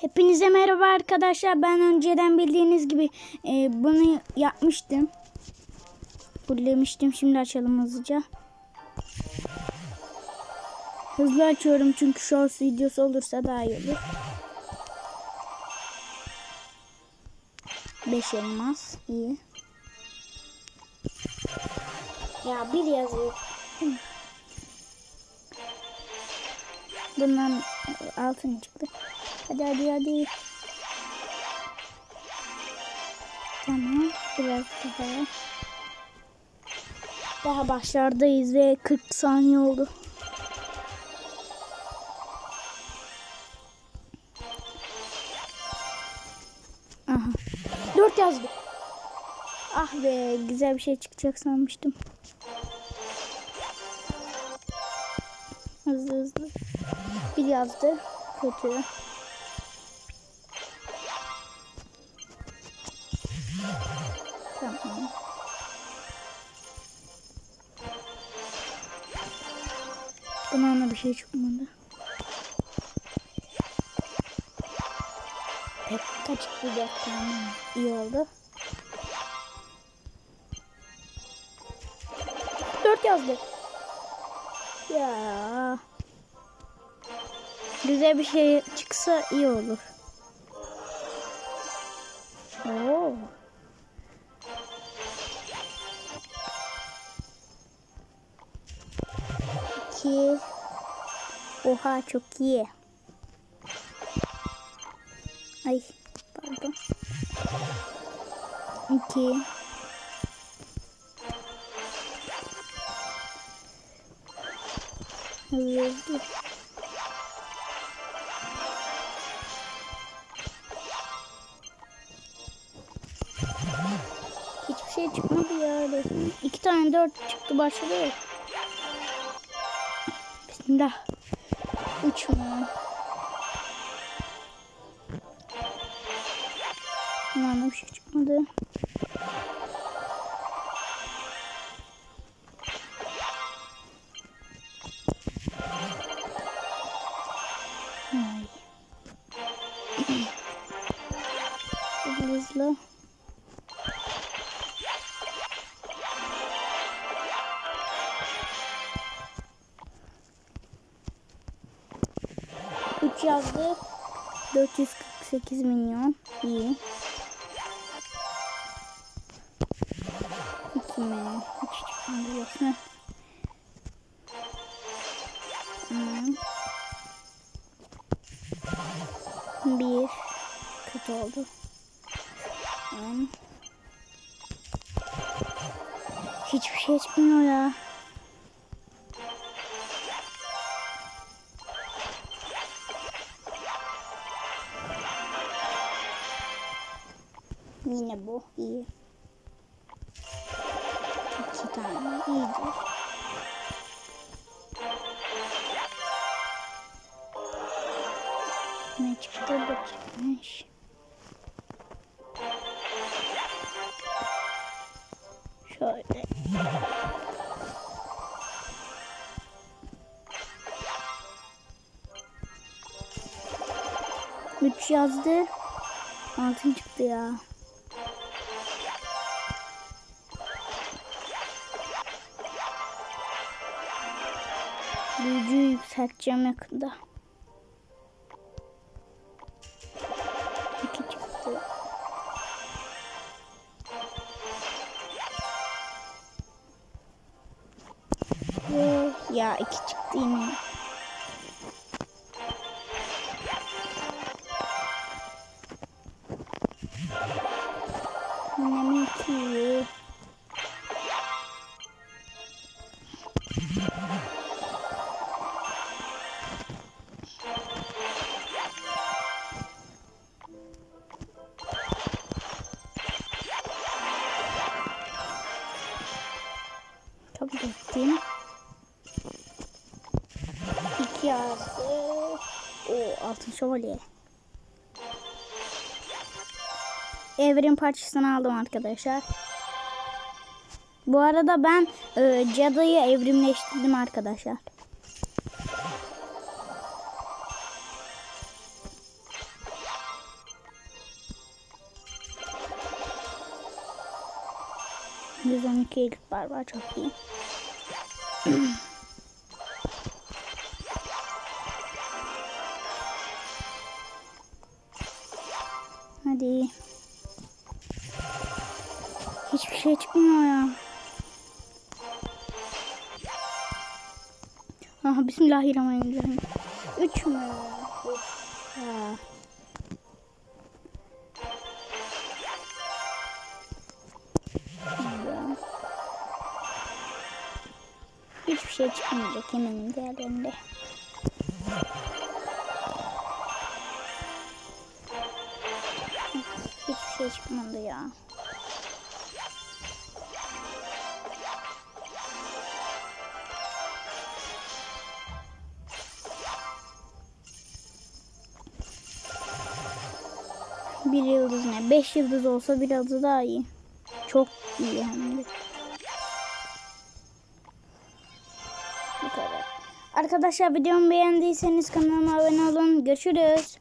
Hepinize merhaba arkadaşlar. Ben önceden bildiğiniz gibi e, bunu yapmıştım. Fullemiştim. Şimdi açalım hızlıca. Hızlı açıyorum çünkü shorts videosu olursa daha iyi olur. 5 elmas. iyi. Ya bir yazıyor. Bundan altın çıktı. Hadi hadi hadi. Tamam. Biraz daha. Daha başlardayız ve 40 saniye oldu. Aha. 4 yazdı. Ah be güzel bir şey çıkacak sanmıştım. Hızlı hızlı. Bir yazdı. Kötü. Tamam. Buna bir şey çıkmadı. Pekka çıktı dört tane. İyi oldu. Dört yazdı. Ya. Güzel bir şey çıksa iyi olur. Oo. İki. Oha çok iyi. Ay pardon. İki. Hızlı. Hiçbir şey çıkmadı ya. İki tane dört çıktı başladı. Üç mü? Ulan bir şey çıkmadı. Ay. Hızlı hızlı. Yazdı. 448 milyon. İyi. İki mi? Hiç. Tamam. Bir. Kötü oldu. Tamam. Hiçbir şey çıkmıyor ya. Bu iyi. İki tane iyidir. Ne çıktı bu çıkmış. Şöyle. Üç yazdı. Altın çıktı ya. Büyücüyü yükselteceğim yakında. İki çıktı. Ya iki çıktı yine. Yine mi iki? yazdı. O altın şövalye. Evrim parçasını aldım arkadaşlar. Bu arada ben e, cadıyı evrimleştirdim arkadaşlar. Yüz on iki barbar çok iyi. Hadi. Hiçbir şey çıkmıyor ya. Aha bismillahirrahmanirrahim. Üç mü? Ha. Şimdi. Hiçbir şey çıkmayacak eminim diğerlerinde. Çıkmadı ya. Bir yıldız ne? Beş yıldız olsa bir yıldız daha iyi. Çok iyi hem de. Arkadaşlar videomu beğendiyseniz kanalıma abone olun. Görüşürüz.